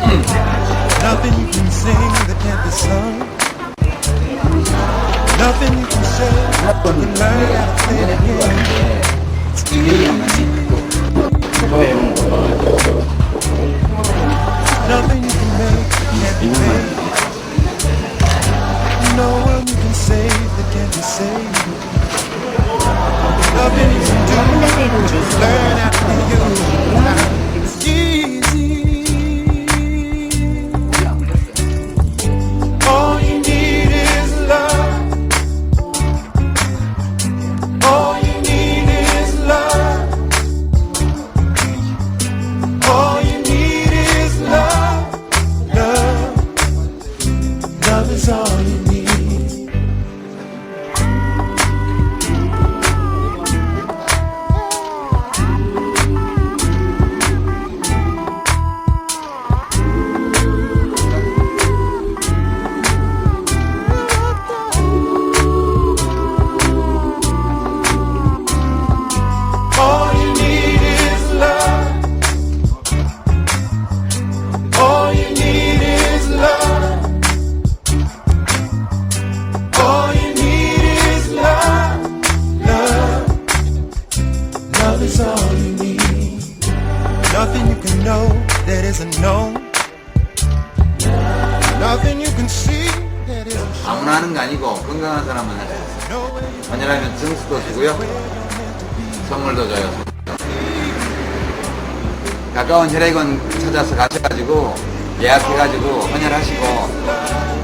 Nothing you can sing that can't be sung. Nothing you can say that can learn how to play It's easy. Nothing you can make that can't be made. No one you can save that can't be saved. Nothing you can do to learn how to be Love all you need. Nothing you can know that isn't known. Nothing you can see that isn't shown. 아무나 하는 거 아니고 건강한 사람만 way 헌혈하면 증수도 주고요. 선물도 줘요. 가까운 혈액원 찾아서 가셔가지고 예약해가지고 헌혈하시고